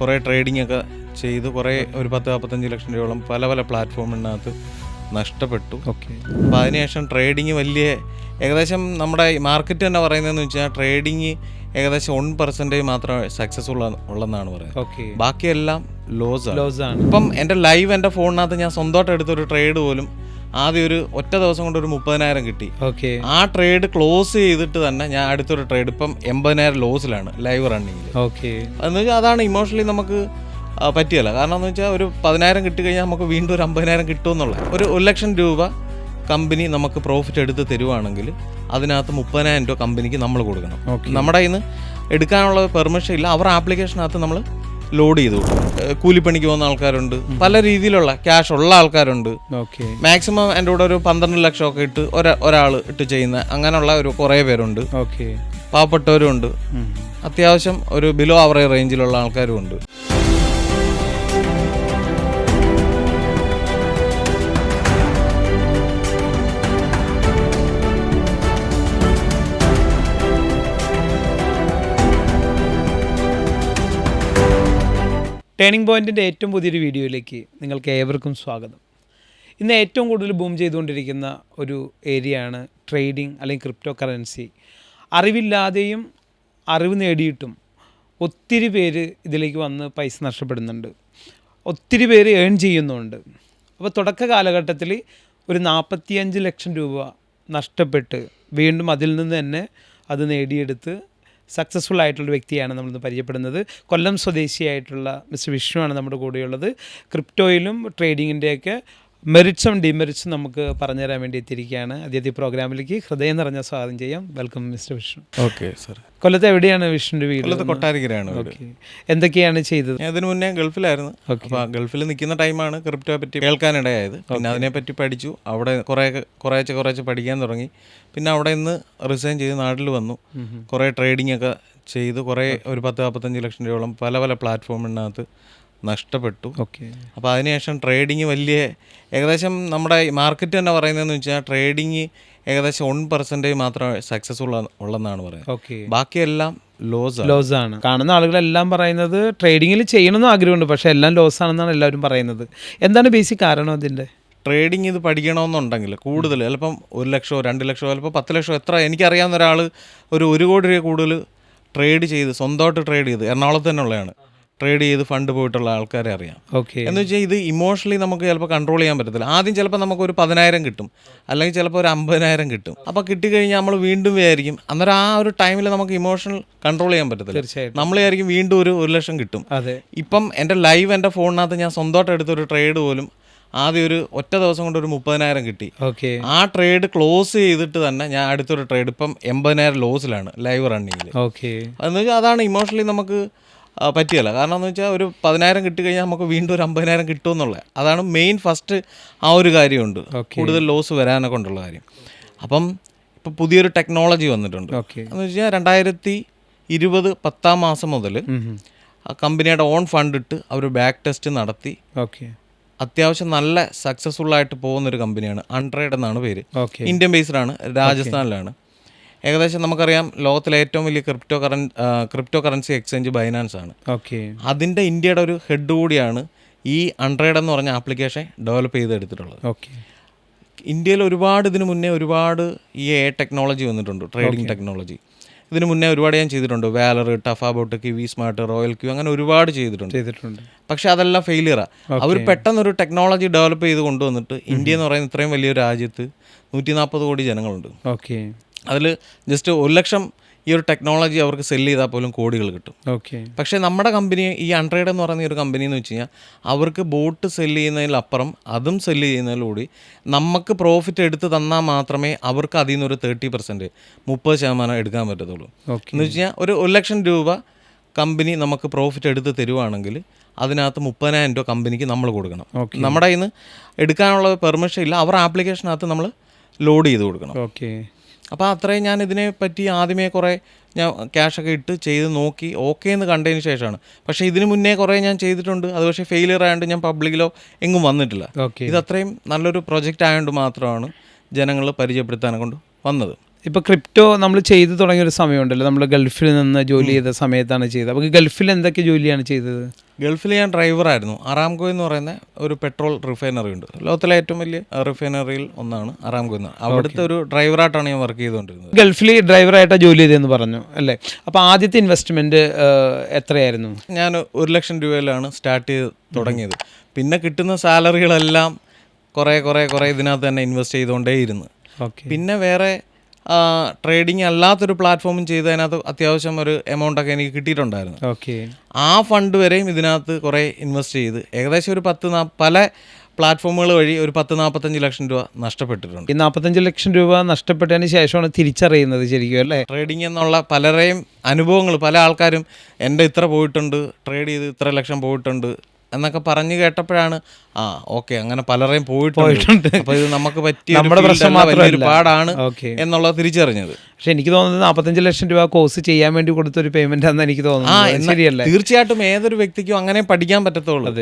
കുറേ ട്രേഡിംഗ് ഒക്കെ ചെയ്ത് കുറേ ഒരു പത്ത് നാൽപ്പത്തഞ്ച് ലക്ഷം രൂപയോളം പല പല പ്ലാറ്റ്ഫോമിനകത്ത് നഷ്ടപ്പെട്ടു. ഓക്കെ അപ്പോൾ അതിനുശേഷം ട്രേഡിങ് വലിയ ഏകദേശം നമ്മുടെ മാർക്കറ്റ് തന്നെ പറയുന്നതെന്ന് വെച്ചാൽ ട്രേഡിങ് ഏകദേശം വൺ പെർസെന്റേജ് മാത്രമേ സക്സസ്ഫുൾ ഉള്ളതെന്നാണ് പറയുന്നത്. ഓക്കെ ബാക്കിയെല്ലാം ലോസ് ആണ്. ലോസ് ആണ്. ഇപ്പം എന്റെ ലൈവ് എന്റെ ഫോണിനകത്ത് ഞാൻ സ്വന്തമായിട്ട് എടുത്തൊരു ട്രേഡ് പോലും ആദ്യം ഒരു ഒറ്റ ദിവസം കൊണ്ട് ഒരു മുപ്പതിനായിരം കിട്ടി. ഓക്കെ. ആ ട്രേഡ് ക്ലോസ് ചെയ്തിട്ട് തന്നെ ഞാൻ അടുത്തൊരു ട്രേഡ് ഇപ്പം എൺപതിനായിരം ലോസിലാണ് ലൈവ് റണ്ണിങ്ങിൽ ഓക്കെ. എന്ന് വെച്ചാൽ അതാണ് ഇമോഷണലി നമുക്ക് പറ്റിയല്ല. കാരണം എന്ന് വെച്ചാൽ ഒരു പതിനായിരം കിട്ടിക്കഴിഞ്ഞാൽ നമുക്ക് വീണ്ടും ഒരു അമ്പതിനായിരം കിട്ടുമെന്നുള്ള ഒരു ഒരു ലക്ഷം രൂപ കമ്പനി നമുക്ക് പ്രോഫിറ്റ് എടുത്ത് തരുവാണെങ്കിൽ അതിനകത്ത് മുപ്പതിനായിരം രൂപ കമ്പനിക്ക് നമ്മൾ കൊടുക്കണം. നമ്മുടെ കയ്യിൽ നിന്ന് എടുക്കാനുള്ള പെർമിഷൻ ഇല്ല. അവർ ആപ്ലിക്കേഷനകത്ത് നമ്മൾ ലോഡ് ചെയ്തു. കൂലിപ്പണിക്ക് പോകുന്ന ആൾക്കാരുണ്ട്. പല രീതിയിലുള്ള ക്യാഷ് ഉള്ള ആൾക്കാരുണ്ട്. ഓക്കെ. മാക്സിമം എന്റെ കൂടെ ഒരു പന്ത്രണ്ട് ലക്ഷം ഒക്കെ ഇട്ട് ഒരാ ഒരാൾ ഇട്ട് ചെയ്യുന്ന അങ്ങനെയുള്ള ഒരു കുറേ പേരുണ്ട്. ഓക്കെ. പാവപ്പെട്ടവരും ഉണ്ട് അത്യാവശ്യം ഒരു ബിലോ ആവറേജ് റേഞ്ചിലുള്ള ആൾക്കാരും ഉണ്ട് ടേണിംഗ് പോയിന്റിന്റെ ഏറ്റവും പുതിയൊരു വീഡിയോയിലേക്ക് നിങ്ങൾക്ക് ഏവർക്കും സ്വാഗതം. ഇന്ന് ഏറ്റവും കൂടുതൽ ബൂം ചെയ്തുകൊണ്ടിരിക്കുന്ന ഒരു ഏരിയയാണ് ട്രേഡിംഗ് അല്ലെങ്കിൽ ക്രിപ്റ്റോ കറൻസി അറിവില്ലാതെയും അറിവ് നേടിയിട്ടും ഒത്തിരി പേര് ഇതിലേക്ക് വന്ന് പൈസ നഷ്ടപ്പെടുന്നുണ്ട്. ഒത്തിരി പേര് ഏൺ ചെയ്യുന്നുണ്ട്. അപ്പോൾ തുടക്ക കാലഘട്ടത്തിൽ ഒരു നാൽപ്പത്തിയഞ്ച് ലക്ഷം രൂപ നഷ്ടപ്പെട്ട് വീണ്ടും അതിൽ നിന്ന് തന്നെ അത് നേടിയെടുത്ത് സക്സസ്ഫുൾ ആയിട്ടുള്ള വ്യക്തിയാണ് നമ്മളിന്ന് പരിചയപ്പെടുന്നത്. കൊല്ലം സ്വദേശിയായിട്ടുള്ള മിസ്റ്റർ വിഷ്ണുവാണ് നമ്മുടെ കൂടെയുള്ളത്. ക്രിപ്റ്റോയിലും ട്രേഡിങ്ങിന്റെയൊക്കെ മെറിറ്റ്സും ഡിമെറിറ്റ്സും നമുക്ക് പറഞ്ഞുതരാൻ വേണ്ടി എത്തിയിരിക്കുകയാണ്. ആദ്യത്തെ പ്രോഗ്രാമിലേക്ക് ഹൃദയം നിറഞ്ഞ സ്വാഗതം ചെയ്യാം. Welcome mister Vishnu. Okay sir കൊല്ലത്ത് എവിടെയാണ് വിഷ്ണുവിന്റെ വീട്? കൊല്ലത്ത് കൊട്ടാരിക്കരയാണ് ഓക്കെ. എന്തൊക്കെയാണ് ചെയ്തത്? അതിന് മുന്നേ ഗൾഫിലായിരുന്നു. അപ്പോൾ ഗൾഫിൽ നിൽക്കുന്ന ടൈമാണ് ക്രിപ്റ്റോ പറ്റി കേൾക്കാനിടയായത്. പിന്നെ അതിനെപ്പറ്റി പഠിച്ചു. അവിടെ കുറേ കുറേശ്ശെ കുറേശ്ശെ പഠിക്കാൻ തുടങ്ങി. പിന്നെ അവിടെ നിന്ന് റിസൈൻ ചെയ്ത് നാട്ടിൽ വന്നു. കുറേ ട്രേഡിംഗ് ഒക്കെ ചെയ്ത്. കുറേ ഒരു പത്ത് നാൽപ്പത്തഞ്ച് ലക്ഷം രൂപയോളം പല പല പ്ലാറ്റ്ഫോമിനകത്ത് നഷ്ടപ്പെട്ടു. ഓക്കെ. അപ്പോൾ അതിനുശേഷം ട്രേഡിങ് വലിയ ഏകദേശം നമ്മുടെ മാർക്കറ്റ് തന്നെ പറയുന്നതെന്ന് വെച്ചാൽ ട്രേഡിങ് ഏകദേശം വൺ പെർസെന്റേജ് മാത്രമേ സക്സസ്ഫുൾ ഉള്ളതെന്നാണ് പറയുന്നത്. ഓക്കെ. ബാക്കിയെല്ലാം ലോസ് ലോസ് ആണ്. കാണുന്ന ആളുകളെല്ലാം പറയുന്നത് ട്രേഡിങ്ങിൽ ചെയ്യണമെന്ന് ആഗ്രഹമുണ്ട് പക്ഷേ എല്ലാം ലോസ് ആണെന്നാണ് എല്ലാവരും പറയുന്നത്. എന്താണ് ബേസിക് കാരണം അതിന്റെ? ട്രേഡിങ് ഇത് പഠിക്കണമെന്നുണ്ടെങ്കിൽ കൂടുതൽ ചിലപ്പം ഒരു ലക്ഷമോ രണ്ട് ലക്ഷമോ ചിലപ്പോൾ പത്ത് ലക്ഷമോ എത്ര എനിക്കറിയാവുന്ന ഒരാൾ ഒരു ഒരു കോടി രൂപ കൂടുതൽ ട്രേഡ് ചെയ്ത് സ്വന്തമായിട്ട് ട്രേഡ് ചെയ്ത് എറണാകുളത്ത് തന്നെ ഉള്ളതാണ്. ട്രേഡ് ചെയ്ത് ഫണ്ട് പോയിട്ടുള്ള ആൾക്കാരെ അറിയാം. ഓക്കെ എന്ന് വെച്ചാൽ ഇത് ഇമോഷണലി നമുക്ക് ചിലപ്പോൾ കൺട്രോൾ ചെയ്യാൻ പറ്റത്തില്ല. ആദ്യം ചിലപ്പോൾ നമുക്ക് ഒരു പതിനായിരം കിട്ടും. അല്ലെങ്കിൽ ചിലപ്പോൾ ഒരു അമ്പതിനായിരം കിട്ടും. അപ്പോൾ കിട്ടിക്കഴിഞ്ഞാൽ നമ്മൾ വീണ്ടും വിചാരിക്കും അന്നേരം ആ ഒരു ടൈമിൽ നമുക്ക് ഇമോഷണൽ കൺട്രോൾ ചെയ്യാൻ പറ്റത്തില്ല. തീർച്ചയായിട്ടും. നമ്മൾ വിചാരിക്കും വീണ്ടും ഒരു ഒരു ലക്ഷം കിട്ടും. അതെ. ഇപ്പം എന്റെ ലൈവ് എന്റെ ഫോണിനകത്ത് ഞാൻ സ്വന്തമായിട്ട് എടുത്തൊരു ട്രേഡ് പോലും ആദ്യം ഒരു ഒറ്റ ദിവസം കൊണ്ട് ഒരു മുപ്പതിനായിരം കിട്ടി. ഓക്കെ ആ ട്രേഡ് ക്ലോസ് ചെയ്തിട്ട് തന്നെ ഞാൻ അടുത്തൊരു ട്രേഡ് ഇപ്പം എൺപതിനായിരം ലോസിലാണ് ലൈവ് റണ്ണിങ്ങിൽ ഓക്കെ എന്ന് വെച്ചാൽ അതാണ് ഇമോഷണലി നമുക്ക് പറ്റിയല്ല. കാരണം എന്ന് വെച്ചാൽ ഒരു പതിനായിരം കിട്ടിക്കഴിഞ്ഞാൽ നമുക്ക് വീണ്ടും ഒരു അമ്പതിനായിരം കിട്ടുമെന്നുള്ള അതാണ് മെയിൻ ഫസ്റ്റ് ആ ഒരു കാര്യമുണ്ട്. കൂടുതൽ ലോസ് വരാനൊക്കെ ഉള്ള കാര്യം. അപ്പം ഇപ്പം പുതിയൊരു ടെക്നോളജി വന്നിട്ടുണ്ട്. ഓക്കെ. എന്ന് വെച്ചാൽ രണ്ടായിരത്തി ഇരുപത് പത്താം മാസം മുതൽ ആ കമ്പനിയുടെ ഓൺ ഫണ്ട് ഇട്ട് അവർ ബാക്ക് ടെസ്റ്റ് നടത്തി. ഓക്കെ. അത്യാവശ്യം നല്ല സക്സസ്ഫുൾ ആയിട്ട് പോകുന്ന ഒരു കമ്പനിയാണ് അൺട്രേഡ് എന്നാണ് പേര്. ഇന്ത്യൻ ബേസ്ഡ് ആണ് രാജസ്ഥാനിലാണ്. ഏകദേശം നമുക്കറിയാം ലോകത്തിലെ ഏറ്റവും വലിയ crypto curren crypto currency exchange Binance ആണ്. ഓക്കെ. അതിന്റെ ഇന്ത്യയുടെ ഒരു ഹെഡ് കൂടിയാണ് ഈ അൺട്രേഡ് എന്ന് പറഞ്ഞ ആപ്ലിക്കേഷൻ ഡെവലപ്പ് ചെയ്തെടുത്തിട്ടുള്ളത്. ഓക്കെ. ഇന്ത്യയിൽ ഒരുപാട് ഇതിനു മുന്നേ ഒരുപാട് ഈ എ ടെക്നോളജി വന്നിട്ടുണ്ട് ട്രേഡിംഗ് ടെക്നോളജി ഇതിന് മുന്നേ ഒരുപാട് ഞാൻ ചെയ്തിട്ടുണ്ട് വാലർ കി കിവി സ്മാർട്ട് റോയൽ ക്യൂ അങ്ങനെ ഒരുപാട് ചെയ്തിട്ടുണ്ട്. ചെയ്തിട്ടുണ്ട്. പക്ഷെ അതെല്ലാം ഫെയിലിയറാണ് അവർ പെട്ടെന്ന് ഒരു ടെക്നോളജി ഡെവലപ്പ് ചെയ്ത് കൊണ്ടുവന്നിട്ട് ഇന്ത്യ എന്ന് പറയുന്ന ഇത്രയും വലിയൊരു രാജ്യത്ത് നൂറ്റി നാൽപ്പത് കോടി ജനങ്ങളുണ്ട്. ഓക്കെ. അതിൽ ജസ്റ്റ് ഒരു ലക്ഷം ഈ ഒരു ടെക്നോളജി അവർക്ക് സെല്ല് ചെയ്താൽ പോലും കോടികൾ കിട്ടും. ഓക്കെ പക്ഷേ നമ്മുടെ കമ്പനി ഈ അൺട്രേഡ് എന്ന് പറയുന്ന ഈ ഒരു കമ്പനി എന്ന് വെച്ച് കഴിഞ്ഞാൽ അവർക്ക് ബോട്ട് സെല്ല് ചെയ്യുന്നതിലപ്പുറം അതും സെല്ല് ചെയ്യുന്നതിലൂടെ നമുക്ക് പ്രോഫിറ്റ് എടുത്ത് തന്നാൽ മാത്രമേ അവർക്ക് അതിൽ നിന്നൊരു തേർട്ടി പെർസെന്റ് മുപ്പത് ശതമാനം എടുക്കാൻ പറ്റത്തുള്ളൂ. ഓക്കെ എന്ന് വെച്ച് കഴിഞ്ഞാൽ ഒരു ഒരു ലക്ഷം രൂപ കമ്പനി നമുക്ക് പ്രോഫിറ്റ് എടുത്ത് തരുവാണെങ്കിൽ അതിനകത്ത് മുപ്പതിനായിരം രൂപ കമ്പനിക്ക് നമ്മൾ കൊടുക്കണം. ഓക്കെ നമ്മുടെ കയ്യിൽ നിന്ന് എടുക്കാനുള്ള പെർമിഷൻ ഇല്ല. അവർ ആപ്ലിക്കേഷനകത്ത് നമ്മൾ ലോഡ് ചെയ്ത് കൊടുക്കണം. ഓക്കെ അപ്പോൾ അത്രയും ഞാൻ ഇതിനെ പറ്റി ആദ്യമേ കുറേ ഞാൻ ക്യാഷൊക്കെ ഇട്ട് ചെയ്ത് നോക്കി ഓക്കെ എന്ന് കണ്ടതിന് ശേഷമാണ്. പക്ഷേ ഇതിന് മുന്നേ കുറേ ഞാൻ ചെയ്തിട്ടുണ്ട്. അത് പക്ഷേ ഫെയിലിയർ ആയതുകൊണ്ട് ഞാൻ പബ്ലിക്കിലോ എങ്ങും വന്നിട്ടില്ല. ഇത് അത്രയും നല്ലൊരു പ്രൊജക്റ്റ് ആയതുകൊണ്ട് മാത്രമാണ് ജനങ്ങൾ പരിചയപ്പെടുത്താനെ കൊണ്ട് വന്നത്. ഇപ്പോൾ ക്രിപ്റ്റോ നമ്മൾ ചെയ്തു തുടങ്ങിയ ഒരു സമയമുണ്ടല്ലോ. നമ്മൾ ഗൾഫിൽ നിന്ന് ജോലി ചെയ്ത സമയത്താണ് ചെയ്തത്. അപ്പോൾ ഗൾഫിൽ എന്തൊക്കെ ജോലിയാണ് ചെയ്തത്? ഗൾഫിൽ ഞാൻ ഡ്രൈവറായിരുന്നു അറാംകോ എന്ന് പറയുന്ന ഒരു പെട്രോൾ റിഫൈനറി ഉണ്ട്. ലോകത്തിലെ ഏറ്റവും വലിയ റിഫൈനറിയിൽ ഒന്നാണ് അറാംകോ എന്ന് അവിടുത്തെ ഒരു ഡ്രൈവറായിട്ടാണ് ഞാൻ വർക്ക് ചെയ്തുകൊണ്ടിരുന്നത്. ഗൾഫിൽ ഡ്രൈവറായിട്ടാണ് ജോലി ചെയ്തതെന്ന് പറഞ്ഞു അല്ലേ? അപ്പോൾ ആദ്യത്തെ ഇൻവെസ്റ്റ്മെന്റ് എത്രയായിരുന്നു? ഞാൻ ഒരു ലക്ഷം രൂപയിലാണ് സ്റ്റാർട്ട് ചെയ്ത് തുടങ്ങിയത്. പിന്നെ കിട്ടുന്ന സാലറികളെല്ലാം കുറേ കുറേ കുറേ ഇതിനകത്ത് തന്നെ ഇൻവെസ്റ്റ് ചെയ്തുകൊണ്ടേയിരുന്നു. ഓക്കെ പിന്നെ വേറെ ട്രേഡിംഗ് അല്ലാത്തൊരു പ്ലാറ്റ്ഫോമും ചെയ്തതിനകത്ത് അത്യാവശ്യം ഒരു എമൗണ്ട് ഒക്കെ എനിക്ക് കിട്ടിയിട്ടുണ്ടായിരുന്നു. ഓക്കെ ആ ഫണ്ട് വരെയും ഇതിനകത്ത് കുറേ ഇൻവെസ്റ്റ് ചെയ്ത് ഏകദേശം ഒരു പത്ത് നാ പല പ്ലാറ്റ്ഫോമുകൾ വഴി ഒരു പത്ത് നാൽപ്പത്തഞ്ച് ലക്ഷം രൂപ നഷ്ടപ്പെട്ടിട്ടുണ്ട്. ഈ നാൽപ്പത്തഞ്ച് ലക്ഷം രൂപ നഷ്ടപ്പെട്ടതിന് ശേഷമാണ് തിരിച്ചറിയുന്നത് ശരിക്കും അല്ലേ? ട്രേഡിംഗ് എന്നുള്ള പലരെയും അനുഭവങ്ങൾ പല ആൾക്കാരും എന്റെ ഇത്ര പോയിട്ടുണ്ട് ട്രേഡ് ചെയ്ത് ഇത്ര ലക്ഷം പോയിട്ടുണ്ട് എന്നൊക്കെ പറഞ്ഞു കേട്ടപ്പോഴാണ് ആ ഓക്കെ അങ്ങനെ പലരെയും പോയിട്ടുണ്ട്. അപ്പൊ അപ്പോൾ ഇത് നമുക്ക് പറ്റിയ നമ്മുടെ പ്രശ്നം വലിയൊരു പാടാണ് എന്നുള്ളത് തിരിച്ചറിഞ്ഞത്. പക്ഷെ എനിക്ക് തോന്നുന്നത് നാൽപ്പത്തഞ്ച് ലക്ഷം രൂപ കോഴ്സ് ചെയ്യാൻ വേണ്ടി കൊടുത്ത ഒരു പേയ്മെന്റ് ആണെന്ന് എനിക്ക് തോന്നുന്നു. ശരിയല്ലേ? തീർച്ചയായിട്ടും ഏതൊരു വ്യക്തിക്കും അങ്ങനെ പഠിക്കാൻ പറ്റത്തുള്ളൂ.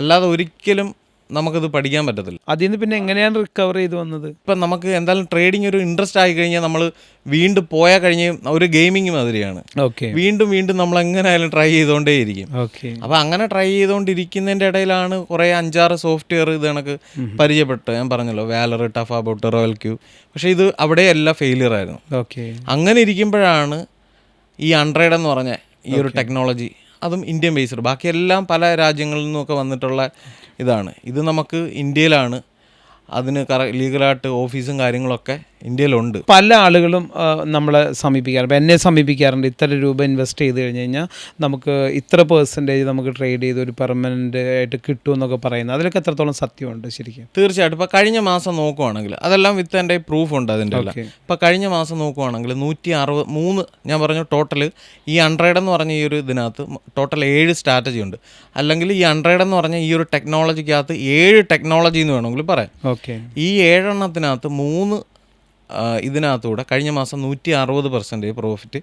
അല്ലാതെ ഒരിക്കലും നമുക്കിത് പഠിക്കാൻ പറ്റത്തില്ല. അതിൽ നിന്ന് പിന്നെ എങ്ങനെയാണ് റിക്കവർ ചെയ്ത് വന്നത്? ഇപ്പം നമുക്ക് എന്തായാലും ട്രേഡിംഗ് ഒരു ഇൻട്രസ്റ്റ് ആയി കഴിഞ്ഞാൽ നമ്മൾ വീണ്ടും പോയാൽ കഴിഞ്ഞ് ഒരു ഗെയിമിങ് മാതിരിയാണ്. ഓക്കെ വീണ്ടും വീണ്ടും നമ്മൾ എങ്ങനെയായാലും ട്രൈ ചെയ്തുകൊണ്ടേയിരിക്കും. ഓക്കെ അപ്പോൾ അങ്ങനെ ട്രൈ ചെയ്തുകൊണ്ടിരിക്കുന്നതിന്റെ ഇടയിലാണ് കുറേ അഞ്ചാറ് സോഫ്റ്റ്വെയർ ഇത് കണക്ക് പരിചയപ്പെട്ടു ഞാൻ പറഞ്ഞല്ലോ വാലർ ടഫ് അബൌട്ട് റോയൽ ക്യൂ പക്ഷേ ഇത് അവിടെയെല്ലാം ഫെയിലിയർ ആയിരുന്നു. ഓക്കെ അങ്ങനെ ഇരിക്കുമ്പോഴാണ് ഈ അൺഡ്രൈഡ് എന്ന് പറഞ്ഞ ഈ ഒരു ടെക്നോളജി അതും ഇന്ത്യൻ ബേസ്ഡ് ബാക്കിയെല്ലാം പല രാജ്യങ്ങളിൽ നിന്നൊക്കെ വന്നിട്ടുള്ള ഇതാണ്. ഇത് നമുക്ക് ഇന്ത്യയിലാണ്. അതിന് കറ ലീഗലായിട്ട് ഓഫീസും കാര്യങ്ങളൊക്കെ ഇന്ത്യയിലുണ്ട്. പല ആളുകളും നമ്മളെ സമീപിക്കാറുണ്ട് എന്നെ സമീപിക്കാറുണ്ട്. ഇത്ര രൂപ ഇൻവെസ്റ്റ് ചെയ്ത് കഴിഞ്ഞ് കഴിഞ്ഞാൽ നമുക്ക് ഇത്ര പേഴ്സന്റേജ് നമുക്ക് ട്രേഡ് ചെയ്ത് ഒരു പെർമനന്റ് ആയിട്ട് കിട്ടും എന്നൊക്കെ പറയുന്നത്. അതിലൊക്കെ എത്രത്തോളം സത്യമുണ്ട് ശരിക്കും? തീർച്ചയായിട്ടും. ഇപ്പോൾ കഴിഞ്ഞ മാസം നോക്കുവാണെങ്കിൽ അതെല്ലാം വിത്ത് എന്റെ പ്രൂഫ് ഉണ്ട് അതിന്റെ എല്ലാം. ഇപ്പോൾ കഴിഞ്ഞ മാസം നോക്കുവാണെങ്കിൽ നൂറ്റി അറുപത് മൂന്ന് ഞാൻ പറഞ്ഞു ടോട്ടൽ ഈ അൺഡ്രൈഡ് എന്ന് പറഞ്ഞ ഈ ഒരു ഇതിനകത്ത് ടോട്ടൽ ഏഴ് സ്ട്രാറ്റജി ഉണ്ട്. അല്ലെങ്കിൽ ഈ അൺഡ്രൈഡ് എന്ന് പറഞ്ഞ ഈ ഒരു ടെക്നോളജിക്കകത്ത് ഏഴ് ടെക്നോളജി എന്ന് വേണമെങ്കിൽ പറയാം. ഓക്കെ ഈ ഏഴെണ്ണത്തിനകത്ത് മൂന്ന് ഇതിനകത്തൂടെ കഴിഞ്ഞ മാസം നൂറ്റി അറുപത് പെർസെന്റേജ് പ്രോഫിറ്റ്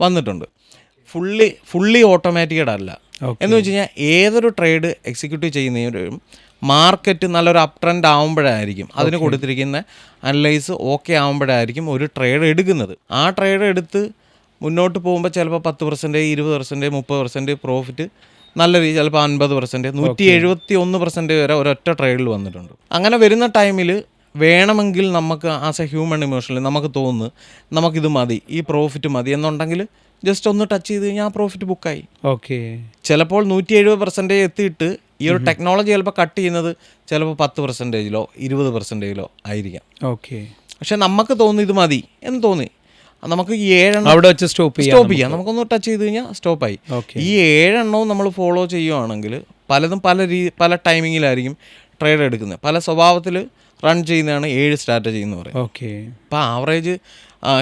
വന്നിട്ടുണ്ട്. ഫുള്ളി ഫുള്ളി ഓട്ടോമാറ്റിക്കഡ് അല്ല. എന്ന് വെച്ച് കഴിഞ്ഞാൽ ഏതൊരു ട്രേഡ് എക്സിക്യൂട്ടീവ് ചെയ്യുന്നവരും മാർക്കറ്റ് നല്ലൊരു അപ് ട്രെൻഡ് ആകുമ്പോഴായിരിക്കും അതിന് കൊടുത്തിരിക്കുന്ന അനലൈസ് ഓക്കെ ആകുമ്പോഴായിരിക്കും ഒരു ട്രേഡ് എടുക്കുന്നത്. ആ ട്രേഡ് എടുത്ത് മുന്നോട്ട് പോകുമ്പോൾ ചിലപ്പോൾ പത്ത് പെർസെന്റേജ് ഇരുപത് പെർസെന്റേജ് മുപ്പത് പെർസെന്റേജ് പ്രോഫിറ്റ് നല്ല രീതി ചിലപ്പോൾ അൻപത് പെർസെന്റേജ് നൂറ്റി എഴുപത്തി ഒന്ന് പെർസെന്റേജ് വരെ ഒരൊറ്റ ട്രേഡിൽ വന്നിട്ടുണ്ട്. അങ്ങനെ വരുന്ന ടൈമിൽ വേണമെങ്കിൽ നമുക്ക് ആസ് എ ഹ്യൂമൺ ഇമോഷണലി നമുക്ക് തോന്നുന്നു നമുക്കിത് മതി ഈ പ്രോഫിറ്റ് മതി എന്നുണ്ടെങ്കിൽ ജസ്റ്റ് ഒന്ന് ടച്ച് ചെയ്ത് കഴിഞ്ഞാൽ ആ പ്രോഫിറ്റ് ബുക്കായി ഓക്കെ ചിലപ്പോൾ നൂറ്റി എഴുപത് പെർസെന്റേജ് എത്തിയിട്ട് ഈ ഒരു ടെക്നോളജി ചിലപ്പോൾ കട്ട് ചെയ്യുന്നത് ചിലപ്പോൾ പത്ത് പെർസെന്റേജിലോ ഇരുപത് പെർസെന്റേജിലോ ആയിരിക്കാം. ഓക്കെ പക്ഷെ നമുക്ക് തോന്നി ഇത് മതി എന്ന് തോന്നി. നമുക്ക് ഈ ഏഴെണ്ണം അവിടെ വെച്ച് സ്റ്റോപ്പ് ചെയ്യാം സ്റ്റോപ്പ് ചെയ്യാം. നമുക്കൊന്ന് ടച്ച് ചെയ്ത് കഴിഞ്ഞാൽ സ്റ്റോപ്പായി ഓക്കെ ഈ ഏഴെണ്ണവും നമ്മൾ ഫോളോ ചെയ്യുവാണെങ്കിൽ പലതും പല രീതി പല ടൈമിങ്ങിലായിരിക്കും ട്രേഡ് എടുക്കുന്നത്. പല സ്വഭാവത്തിൽ റൺ ചെയ്യുന്നതാണ് ഏഴ് സ്ട്രാറ്റജി എന്ന് പറയുന്നത്. ഓക്കെ അപ്പോൾ ആവറേജ്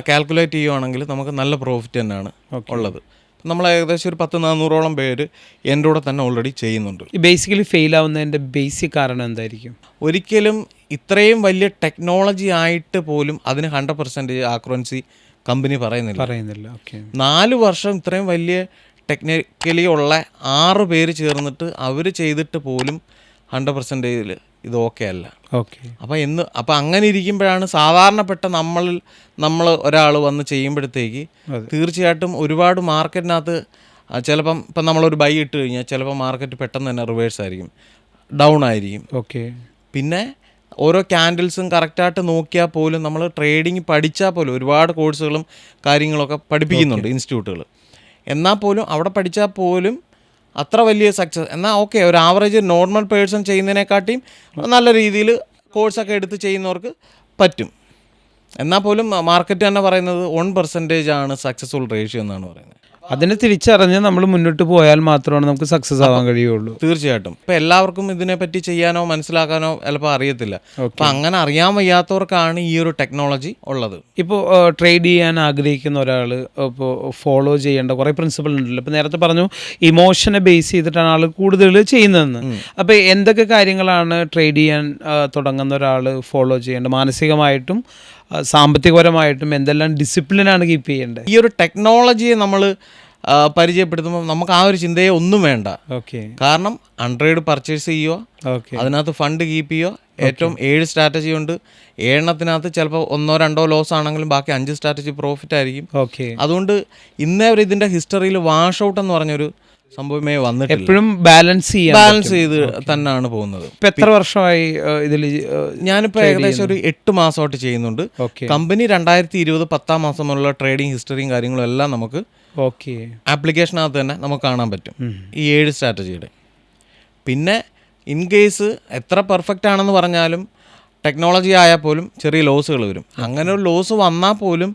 കാൽക്കുലേറ്റ് ചെയ്യുവാണെങ്കിൽ നമുക്ക് നല്ല പ്രോഫിറ്റ് തന്നെയാണ് ഉള്ളത്. നമ്മൾ ഏകദേശം ഒരു പത്ത് നാനൂറോളം പേര് എന്റെ കൂടെ തന്നെ ഓൾറെഡി ചെയ്യുന്നുണ്ട്. ബേസിക്കലി ഫെയിൽ ആവുന്നതിന്റെ ബേസിക് കാരണം എന്തായിരിക്കും? ഒരിക്കലും ഇത്രയും വലിയ ടെക്നോളജി ആയിട്ട് പോലും അതിന് ഹൺഡ്രഡ് പെർസെന്റേജ് ആക്രോൻസി കമ്പനി പറയുന്നില്ല. പറയുന്നില്ല. ഓക്കെ നാല് വർഷം ഇത്രയും വലിയ ടെക്നിക്കലി ഉള്ള ആറ് പേര് ചേർന്നിട്ട് അവർ ചെയ്തിട്ട് പോലും ഹൺഡ്രഡ് പെർസെന്റേജിൽ ഇത് ഓക്കെ അല്ല. ഓക്കെ അപ്പോൾ എന്ന് അപ്പോൾ അങ്ങനെ ഇരിക്കുമ്പോഴാണ് സാധാരണപ്പെട്ട നമ്മളിൽ നമ്മൾ ഒരാൾ വന്ന് ചെയ്യുമ്പോഴത്തേക്ക്. തീർച്ചയായിട്ടും ഒരുപാട് മാർക്കറ്റിനകത്ത് ചിലപ്പം ഇപ്പം നമ്മളൊരു ബൈ ഇട്ട് കഴിഞ്ഞാൽ ചിലപ്പോൾ മാർക്കറ്റ് പെട്ടെന്ന് തന്നെ റിവേഴ്സ് ആയിരിക്കും. ഡൗൺ ആയിരിക്കും. ഓക്കെ പിന്നെ ഓരോ ക്യാൻഡിൽസും കറക്റ്റായിട്ട് നോക്കിയാൽ പോലും നമ്മൾ ട്രേഡിങ് പഠിച്ചാൽ പോലും ഒരുപാട് കോഴ്സുകളും കാര്യങ്ങളൊക്കെ പഠിപ്പിക്കുന്നുണ്ട് ഇൻസ്റ്റിറ്റ്യൂട്ടുകൾ എന്നാൽ പോലും അവിടെ പഠിച്ചാൽ പോലും അത്ര വലിയ സക്സസ് എന്നാൽ ഓക്കെ ഒരു ആവറേജ് നോർമൽ പേഴ്സൺ ചെയ്യുന്നതിനെക്കാട്ടിയും നല്ല രീതിയിൽ കോഴ്സൊക്കെ എടുത്ത് ചെയ്യുന്നവർക്ക് പറ്റും. എന്നാൽ പോലും മാർക്കറ്റ് തന്നെ പറയുന്നത് വൺ പെർസെന്റേജ് ആണ് സക്സസ്ഫുൾ റേഷ്യോ എന്നാണ് പറയുന്നത്. അതിനെ തിരിച്ചറിഞ്ഞ് നമ്മൾ മുന്നോട്ട് പോയാൽ മാത്രമാണ് നമുക്ക് സക്സസ് ആവാൻ കഴിയുള്ളൂ. തീർച്ചയായിട്ടും. ഇപ്പൊ എല്ലാവർക്കും ഇതിനെപ്പറ്റി ചെയ്യാനോ മനസ്സിലാക്കാനോ ചിലപ്പോൾ അറിയത്തില്ല. അപ്പൊ അങ്ങനെ അറിയാൻ വയ്യാത്തവർക്കാണ് ഈ ഒരു ടെക്നോളജി ഉള്ളത്. ഇപ്പോൾ ട്രേഡ് ചെയ്യാൻ ആഗ്രഹിക്കുന്ന ഒരാൾ ഇപ്പോൾ ഫോളോ ചെയ്യേണ്ട കുറേ പ്രിൻസിപ്പൾ ഉണ്ടല്ലോ. ഇപ്പൊ നേരത്തെ പറഞ്ഞു ഇമോഷനെ ബേസ് ചെയ്തിട്ടാണ് ആൾ കൂടുതൽ ചെയ്യുന്നതെന്ന്. അപ്പോൾ എന്തൊക്കെ കാര്യങ്ങളാണ് ട്രേഡ് ചെയ്യാൻ തുടങ്ങുന്ന ഒരാൾ ഫോളോ ചെയ്യേണ്ടത്? മാനസികമായിട്ടും സാമ്പത്തികപരമായിട്ടും എന്തെല്ലാം ഡിസിപ്ലിനാണ് കീപ്പ് ചെയ്യേണ്ടത്? ഈ ഒരു ടെക്നോളജിയെ നമ്മൾ പരിചയപ്പെടുത്തുമ്പോൾ നമുക്ക് ആ ഒരു ചിന്തയെ ഒന്നും വേണ്ട. ഓക്കെ കാരണം അൺട്രേഡ് പർച്ചേസ് ചെയ്യുക ഓക്കെ അതിനകത്ത് ഫണ്ട് കീപ്പ് ചെയ്യുക. ഏറ്റവും ഏഴ് സ്ട്രാറ്റജി ഉണ്ട്. ഏഴെണ്ണത്തിനകത്ത് ചിലപ്പോൾ ഒന്നോ രണ്ടോ ലോസ് ആണെങ്കിലും ബാക്കി അഞ്ച് സ്ട്രാറ്റജി പ്രോഫിറ്റ് ആയിരിക്കും. ഓക്കെ അതുകൊണ്ട് ഇന്നേ വരെ ഇതിന്റെ ഹിസ്റ്ററിയിൽ വാഷ് ഔട്ട് എന്ന് പറഞ്ഞൊരു സംഭവമേ വന്നിട്ട് എപ്പോഴും ബാലൻസ് ചെയ്യാൻ ബാലൻസ് ചെയ്ത് തന്നെയാണ് പോകുന്നത്. ഇപ്പൊ എത്ര വർഷമായി ഇതിൽ ഞാനിപ്പോൾ ഏകദേശം ഒരു എട്ട് മാസമായിട്ട് ചെയ്യുന്നുണ്ട്. കമ്പനി രണ്ടായിരത്തി ഇരുപത് പത്താം മാസം മുതലുള്ള ട്രേഡിംഗ് ഹിസ്റ്ററിയും കാര്യങ്ങളും എല്ലാം നമുക്ക് ഓക്കെ ആപ്ലിക്കേഷനകത്ത് തന്നെ നമുക്ക് കാണാൻ പറ്റും. ഈ ഏഴ് സ്ട്രാറ്റജിയുടെ പിന്നെ ഇൻ കേസ് എത്ര പെർഫെക്റ്റ് ആണെന്ന് പറഞ്ഞാലും ടെക്നോളജി ആയാൽ പോലും ചെറിയ ലോസുകൾ വരും. അങ്ങനെ ഒരു ലോസ് വന്നാൽ പോലും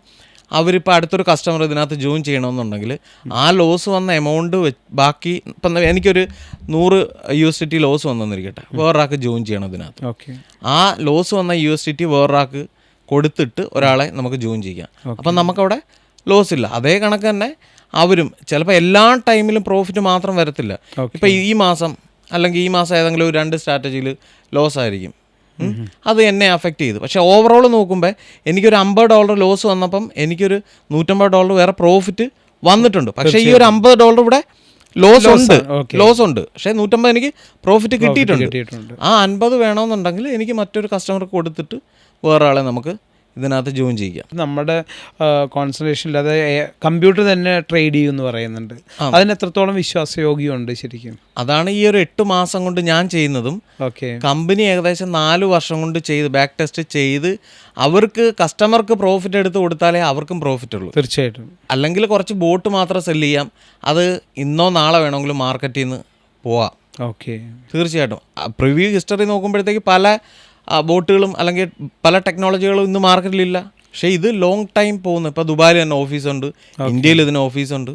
അവരിപ്പോൾ അടുത്തൊരു കസ്റ്റമർ ഇതിനകത്ത് ജോയിൻ ചെയ്യണമെന്നുണ്ടെങ്കിൽ ആ ലോസ് വന്ന എമൗണ്ട് ബാക്കി ഇപ്പം എനിക്കൊരു നൂറ് യു എസ് ടി ലോസ് വന്നെന്നിരിക്കട്ടെ. വേറൊരാൾക്ക് ജോയിൻ ചെയ്യണം ഇതിനകത്ത്. ഓക്കെ ആ ലോസ് വന്ന യു എസ് ടി വേറൊരാൾക്ക് കൊടുത്തിട്ട് ഒരാളെ നമുക്ക് ജോയിൻ ചെയ്യാം. അപ്പം നമുക്കവിടെ ലോസ് ഇല്ല. അതേ കണക്ക് തന്നെ അവരും ചിലപ്പോൾ എല്ലാ ടൈമിലും പ്രോഫിറ്റ് മാത്രം വരത്തില്ല. ഇപ്പം ഈ മാസം അല്ലെങ്കിൽ ഈ മാസം ഏതെങ്കിലും ഒരു രണ്ട് സ്ട്രാറ്റജിയിൽ ലോസ് ആയിരിക്കും. അത് എന്നെ അഫക്റ്റ് ചെയ്തു. പക്ഷേ ഓവറോൾ നോക്കുമ്പോൾ എനിക്കൊരു അമ്പത് ഡോളർ ലോസ് വന്നപ്പം എനിക്കൊരു നൂറ്റമ്പത് ഡോളർ വേറെ പ്രോഫിറ്റ് വന്നിട്ടുണ്ട്. പക്ഷേ ഈ ഒരു അമ്പത് ഡോളർ ഇവിടെ ലോസ് ഉണ്ട്. ലോസ് ഉണ്ട്. പക്ഷേ നൂറ്റമ്പത് എനിക്ക് പ്രോഫിറ്റ് കിട്ടിയിട്ടുണ്ട്. ആ അൻപത് വേണമെന്നുണ്ടെങ്കിൽ എനിക്ക് മറ്റൊരു കസ്റ്റമർക്ക് കൊടുത്തിട്ട് വേറെ ആളെ നമുക്ക് ഇതിനകത്ത് ജോയിൻ ചെയ്യാം നമ്മുടെ കോൺസെൻട്രേഷൻ ഇല്ലാതെ കമ്പ്യൂട്ടർ തന്നെ ട്രേഡ് ചെയ്യുമെന്ന് പറയുന്നുണ്ട്. അതിന് എത്രത്തോളം വിശ്വാസയോഗ്യമുണ്ട് ശരിക്കും? അതാണ് ഈ ഒരു എട്ട് മാസം കൊണ്ട് ഞാൻ ചെയ്യുന്നതും. ഓക്കെ. കമ്പനി ഏകദേശം നാല് വർഷം കൊണ്ട് ചെയ്ത് ബാക്ക് ടെസ്റ്റ് ചെയ്ത് അവർക്ക് കസ്റ്റമർക്ക് പ്രോഫിറ്റ് എടുത്ത് കൊടുത്താലേ അവർക്കും പ്രോഫിറ്റ് ഉള്ളൂ. തീർച്ചയായിട്ടും. അല്ലെങ്കിൽ കുറച്ച് ബോട്ട് മാത്രം സെൽ ചെയ്യാം. അത് ഇന്നോ നാളെ വേണമെങ്കിലും മാർക്കറ്റിൽ നിന്ന് പോവാം. ഓക്കെ. തീർച്ചയായിട്ടും. പ്രിവ്യൂ ഹിസ്റ്ററി നോക്കുമ്പോഴത്തേക്ക് പല ബോട്ടുകളും അല്ലെങ്കിൽ പല ടെക്നോളജികളും ഇന്ന് മാർക്കറ്റിലില്ല. പക്ഷേ ഇത് ലോങ് ടൈം പോകുന്നു. ഇപ്പോൾ ദുബായിൽ തന്നെ ഓഫീസുണ്ട്. ഇന്ത്യയിൽ ഇതിന് ഓഫീസുണ്ട്.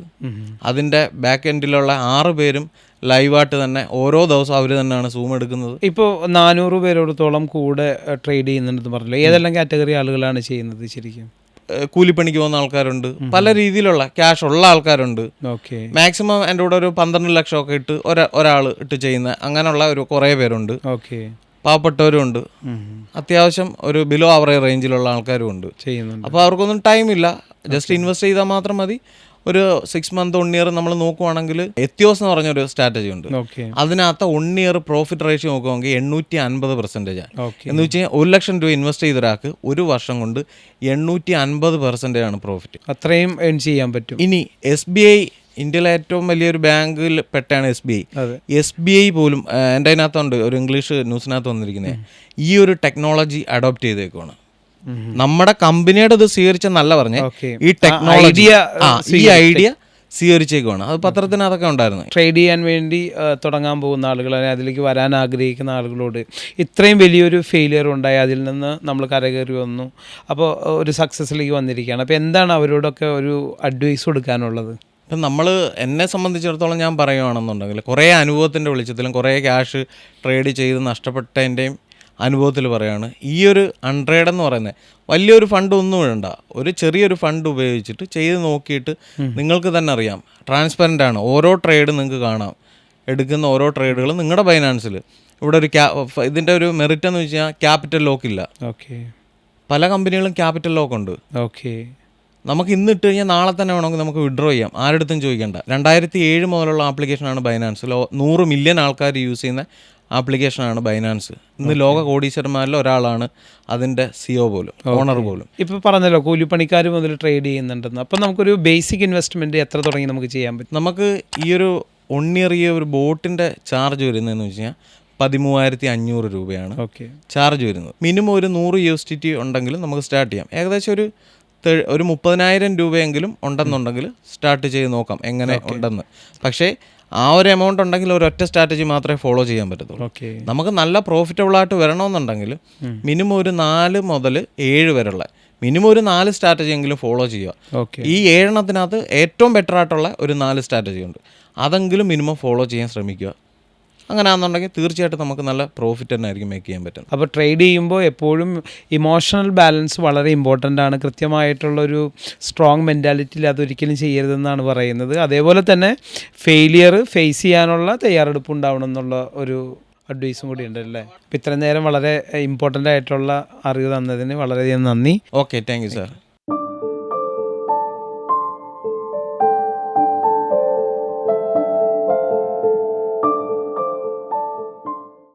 അതിന്റെ ബാക്ക് എൻഡിലുള്ള ആറ് പേരും ലൈവായിട്ട് തന്നെ ഓരോ ദിവസം അവർ തന്നെയാണ് സൂം എടുക്കുന്നത്. ഇപ്പോൾ നാനൂറ് പേരോടത്തോളം കൂടെ ട്രേഡ് ചെയ്യുന്നുണ്ടെന്ന് പറഞ്ഞില്ല? ഏതെല്ലാം കാറ്റഗറി ആളുകളാണ് ചെയ്യുന്നത് ശരിക്കും? കൂലിപ്പണിക്ക് പോകുന്ന ആൾക്കാരുണ്ട്. പല രീതിയിലുള്ള ക്യാഷ് ഉള്ള ആൾക്കാരുണ്ട്. ഓക്കെ. മാക്സിമം എന്റെ കൂടെ ഒരു പന്ത്രണ്ട് ലക്ഷമൊക്കെ ഇട്ട് ഒരാൾ ഇട്ട് ചെയ്യുന്ന അങ്ങനെയുള്ള ഒരു കുറേ പേരുണ്ട്. ഓക്കെ. പാവപ്പെട്ടവരും ഉണ്ട്. അത്യാവശ്യം ഒരു ബിലോ ആവറേജ് റേഞ്ചിലുള്ള ആൾക്കാരും ഉണ്ട്. ചെയ്യുന്നുണ്ട്. അപ്പോൾ അവർക്കൊന്നും ടൈമില്ല ജസ്റ്റ് ഇൻവെസ്റ്റ് ചെയ്താൽ മാത്രം മതി. ഒരു സിക്സ് മന്ത് വൺ ഇയർ നമ്മൾ നോക്കുവാണെങ്കിൽ എത്തിയോസ് എന്ന് പറഞ്ഞൊരു സ്ട്രാറ്റജി ഉണ്ട്. ഓക്കെ അതിനകത്ത് വൺ ഇയർ പ്രോഫിറ്റ് റേഷ്യോ നോക്കുവാണെങ്കിൽ എണ്ണൂറ്റി അൻപത് പെർസെന്റേജ് ഓക്കെ എന്ന് വെച്ച് കഴിഞ്ഞാൽ ഒരു ലക്ഷം രൂപ ഇൻവെസ്റ്റ് ചെയ്ത ഒരാൾക്ക് ഒരു വർഷം കൊണ്ട് എണ്ണൂറ്റി അൻപത് പെർസെന്റേജ് ആണ് പ്രോഫിറ്റ് അത്രയും ഏൺ ചെയ്യാൻ പറ്റും. ഇനി എസ് ബി ഐ ഇന്ത്യയിലെ ഏറ്റവും വലിയൊരു ബാങ്കിൽ പെട്ടാണ് S B I. S B I പോലും എന്റെ അതിനകത്തുണ്ട് ഒരു ഇംഗ്ലീഷ് ന്യൂസിനകത്ത് വന്നിരിക്കുന്നത് ഈ ഒരു ടെക്നോളജി അഡോപ്റ്റ് ചെയ്തേക്കുവാണ്. നമ്മുടെ കമ്പനിയുടെ ഇത് സ്വീകരിച്ചെന്നല്ല പറഞ്ഞ പറഞ്ഞേ ഈ ടെക്നോളജി ഈ ഐഡിയ സ്വീകരിച്ചേക്കുവാണ്. അത് പത്രത്തിന് അതൊക്കെ ഉണ്ടായിരുന്നു. ട്രേഡ് ചെയ്യാൻ വേണ്ടി തുടങ്ങാൻ പോകുന്ന ആളുകൾ അല്ലെങ്കിൽ അതിലേക്ക് വരാൻ ആഗ്രഹിക്കുന്ന ആളുകളോട് ഇത്രയും വലിയൊരു ഫെയിലിയർ ഉണ്ടായി. അതിൽ നിന്ന് നമ്മൾ കരകയറി വന്നു. അപ്പോൾ ഒരു സക്സസ്സിലേക്ക് വന്നിരിക്കുകയാണ്. അപ്പോൾ എന്താണ് അവരോടൊക്കെ ഒരു അഡ്വൈസ് കൊടുക്കാനുള്ളത്? ഇപ്പം നമ്മൾ എന്നെ സംബന്ധിച്ചിടത്തോളം ഞാൻ പറയുകയാണെന്നുണ്ടെങ്കിൽ കുറേ അനുഭവത്തിന്റെ വെളിച്ചത്തിലും കുറേ ക്യാഷ് ട്രേഡ് ചെയ്ത് നഷ്ടപ്പെട്ടതിന്റെയും അനുഭവത്തിൽ പറയുകയാണ് ഈ ഒരു അൺട്രേഡ് എന്ന് പറയുന്നത് വലിയൊരു ഫണ്ട് ഒന്നും വേണ്ട ഒരു ചെറിയൊരു ഫണ്ട് ഉപയോഗിച്ചിട്ട് ചെയ്ത് നോക്കിയിട്ട് നിങ്ങൾക്ക് തന്നെ അറിയാം. ട്രാൻസ്പെറന്റ് ആണ്. ഓരോ ട്രേഡ് നിങ്ങൾക്ക് കാണാം. എടുക്കുന്ന ഓരോ ട്രേഡുകളും നിങ്ങളുടെ ഫൈനാൻസിൽ ഇവിടെ ഒരു ക്യാ ഇതിന്റെ ഒരു മെറിറ്റ് എന്ന് വെച്ചാൽ കഴിഞ്ഞാൽ ക്യാപിറ്റൽ ലോക്ക് ഇല്ല. ഓക്കെ പല കമ്പനികളും ക്യാപിറ്റൽ ലോക്ക് ഉണ്ട്. ഓക്കെ നമുക്ക് ഇന്ന് ഇട്ട് കഴിഞ്ഞാൽ നാളെ തന്നെ വേണമെങ്കിൽ നമുക്ക് വിഡ്രോ ചെയ്യാം. ആരുടെടുത്തും ചോദിക്കേണ്ട. രണ്ടായിരത്തി ഏഴ് മുതലുള്ള ആപ്ലിക്കേഷനാണ് ബൈനാൻസ് ലോ നൂറ് മില്യൺ ആൾക്കാർ യൂസ് ചെയ്യുന്ന ആപ്ലിക്കേഷനാണ് ബൈനാൻസ് ഇന്ന് ലോക കോടീശ്വരന്മാരിൽ ഒരാളാണ് അതിന്റെ സിഒ പോലും ഓണർ പോലും. ഇപ്പോൾ പറഞ്ഞല്ലോ കൂലിപ്പണിക്കാർ മുതൽ ട്രേഡ് ചെയ്യുന്നുണ്ടെന്ന്. അപ്പോൾ നമുക്കൊരു ബേസിക് ഇൻവെസ്റ്റ്മെന്റ് എത്ര തുടങ്ങി നമുക്ക് ചെയ്യാൻ പറ്റും? നമുക്ക് ഈ ഒരു ഇയർ ഈ ഒരു ബോട്ടിന്റെ ചാർജ് വരുന്നതെന്ന് വെച്ച് കഴിഞ്ഞാൽ പതിമൂവായിരത്തി അഞ്ഞൂറ് രൂപയാണ് ഓക്കെ ചാർജ് വരുന്നത്. മിനിമം ഒരു നൂറ് യു എസ് ടി ടി ഉണ്ടെങ്കിലും നമുക്ക് സ്റ്റാർട്ട് ചെയ്യാം. ഏകദേശം ഒരു ഒരു മുപ്പതിനായിരം രൂപയെങ്കിലും ഉണ്ടെന്നുണ്ടെങ്കിൽ സ്റ്റാർട്ട് ചെയ്ത് നോക്കാം എങ്ങനെ ഉണ്ടെന്ന്. പക്ഷേ ആ ഒരു എമൗണ്ട് ഉണ്ടെങ്കിൽ ഒരു ഒറ്റ സ്ട്രാറ്റജി മാത്രമേ ഫോളോ ചെയ്യാൻ പറ്റത്തുള്ളൂ. ഓക്കെ നമുക്ക് നല്ല പ്രോഫിറ്റബിൾ ആയിട്ട് വരണമെന്നുണ്ടെങ്കിൽ മിനിമം ഒരു നാല് മുതൽ ഏഴ് വരെയുള്ള മിനിമം ഒരു നാല് സ്ട്രാറ്റജി എങ്കിലും ഫോളോ ചെയ്യുക. ഓക്കെ ഈ ഏഴെണ്ണത്തിനകത്ത് ഏറ്റവും ബെറ്റർ ആയിട്ടുള്ള ഒരു നാല് സ്ട്രാറ്റജി ഉണ്ട്. അതെങ്കിലും മിനിമം ഫോളോ ചെയ്യാൻ ശ്രമിക്കുക. അങ്ങനെ ആണെന്നുണ്ടെങ്കിൽ തീർച്ചയായിട്ടും നമുക്ക് നല്ല പ്രോഫിറ്റ് തന്നെ ആയിരിക്കും മേക്ക് ചെയ്യാൻ പറ്റും അപ്പോൾ ട്രേഡ് ചെയ്യുമ്പോൾ എപ്പോഴും ഇമോഷണൽ ബാലൻസ് വളരെ ഇമ്പോർട്ടന്റ് ആണ്. കൃത്യമായിട്ടുള്ളൊരു സ്ട്രോങ് മെന്റാലിറ്റിയിൽ അതൊരിക്കലും ചെയ്യരുതെന്നാണ് പറയുന്നത്. അതേപോലെ തന്നെ ഫെയിലിയർ ഫേസ് ചെയ്യാനുള്ള തയ്യാറെടുപ്പ് ഉണ്ടാവണം എന്നുള്ള ഒരു അഡ്വൈസും കൂടി ഉണ്ട് അല്ലേ ഇപ്പം ഇത്രയും നേരം വളരെ ഇമ്പോർട്ടന്റ് ആയിട്ടുള്ള അറിവ് തന്നതിന് വളരെയധികം നന്ദി. Okay thank you sir